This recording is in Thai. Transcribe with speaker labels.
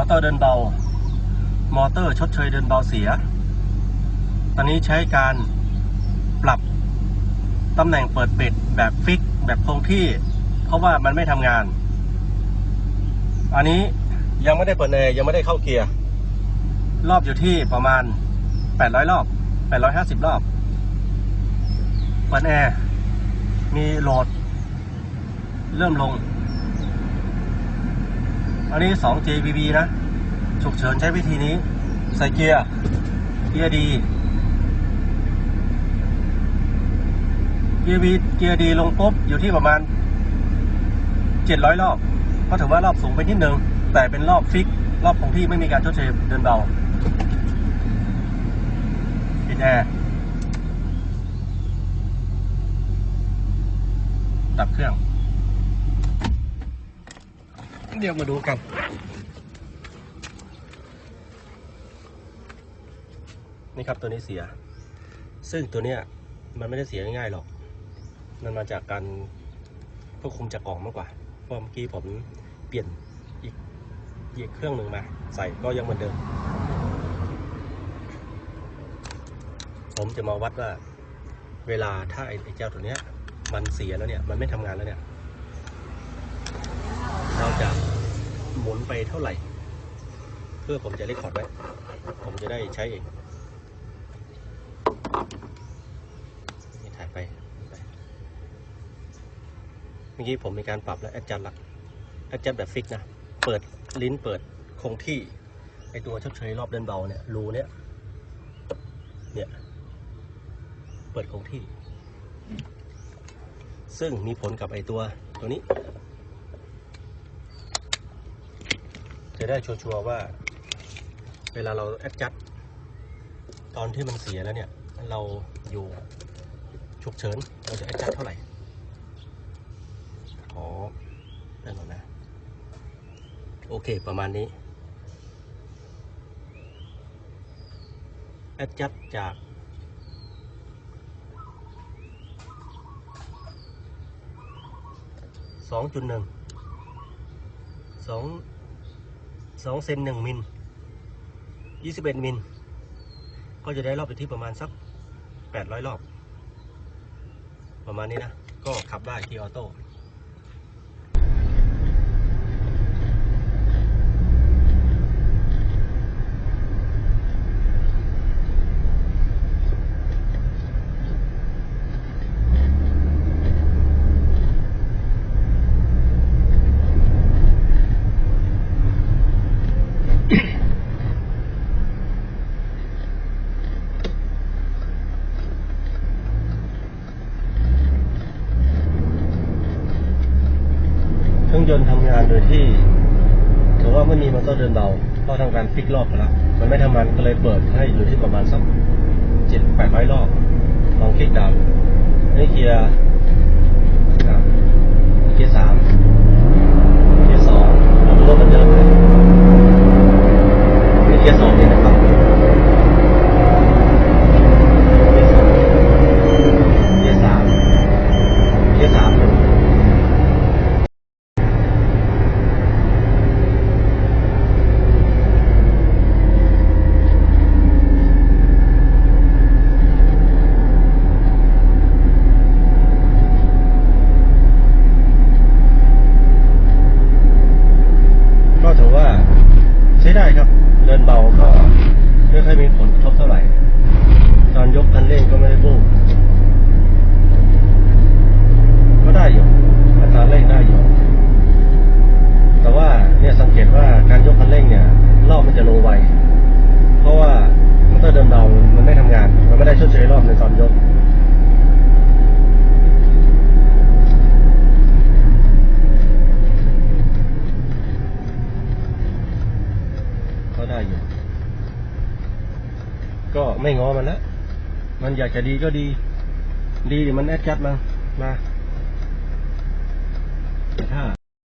Speaker 1: มอเตอร์เดินเบา มอเตอร์ชดเชยเดินเบาเสีย ตอนนี้ใช้การปรับตำแหน่งเปิดปิดแบบฟิกแบบคงที่ เพราะว่ามันไม่ทำงาน อันนี้ยังไม่ได้เปิดแอร์ยังไม่ได้เข้าเกียร์ รอบอยู่ที่ประมาณ 800 รอบ 850 รอบ เปิดแอร์มีโหลด เริ่มลง อันนี้ 2 JBB นะ ฉุกเฉินใช้วิธีนี้ ใส่เกียร์ เกียร์ดี เกียร์บีเกียร์ดีลงปุ๊บ อยู่ที่ประมาณ 700 รอบ ก็ถือว่ารอบสูงไปนิดนึง แต่เป็นรอบฟิก รอบคงที่ไม่มีการชดเชยเดินเบาปิดแอร์ดับเครื่อง เดี๋ยวมาดูกัน นี่ครับตัวนี้เสีย ซึ่งตัวเนี้ยมันไม่ได้เสียง่ายๆหรอก มันมาจากการควบคุมจากกล่องมากกว่าเพราะเมื่อกี้ผมเปลี่ยนอีกอีกเครื่องหนึ่งมา ใส่ก็ยังเหมือนเดิม ผมจะมาวัดว่า เวลาถ้าไอ้เจ้าตัวเนี้ย มันเสียแล้วเนี่ย มันไม่ทำงานแล้วเนี่ย เราจะห มุนไปเท่าไหร่ เพื่อผมจะเรคคอร์ดไว้ ผมจะได้ใช้เองนี่ถ่ายไปไป เมื่อกี้ผมมีการปรับแล้วแอดจัดหละแอดจัดแบบฟิกนะ เปิดลิ้นเปิดคงที่ ไอตัวชดเชยรอบเดินเบาเนี่ยรูเนี่ย เนี่ย เปิดคงที่ ซึ่งมีผลกับไอตัวตัวนี้ จะได้ชัวร์ว่า เวลาเราแอดจัดตอนที่มันเสียแล้วเนี่ย เราอยู่ฉุกเฉินเราจะแอดจัดเท่าไหร่ขอได้ก่อนนะ โอเคประมาณนี้แอดจัดจากสองจุดหนึ่งสอง สองเซนหนึ่งมิลยี่สิบเอ็ดมิล ก็จะได้รอบอยู่ที่ประมาณสักแปดร้อยรอบ ประมาณนี้นะ ก็ขับได้ที่ออโต้ ยนต์ทำงานโดยที่ถือว่าไม่มีมอเตอร์เดินเบาก็ทำการฟิกรอบไปแล้วมันไม่ทำงานก็เลยเปิดให้อยู่ที่ประมาณสักเจ็ดแปดร้อยรอบลองคลิกดาวน์เกียร์สามเกียร์สามเกียร์สองเราดูรถมันเดิมเลยนี่เกียร์สองนี่นะครับเกียร์สองเกียร์สามเกียร์สามหนึ่ง ก็ถือว่าใช้ได้ครับ เดินเบาก็ไม่ค่อยมีผลกระทบเท่าไหร่ ตอนยกคันเร่งก็ไม่ได้บูบก็ได้อยู่อัตราเร่งได้อยู่ แต่ว่าเนี่ยสังเกตว่าการยกคันเร่งเนี่ย รอบมันจะลงไว เพราะว่ามอเตอร์เดินเบามันไม่ทำงาน มันไม่ได้ชดเชยรอบในตอนยก ก็ได้อยู่ ก็ไม่ง้อมันแล้วมันอยากจะดีก็ดี ดีดิมันแอดจัดมามาแต่ถ้า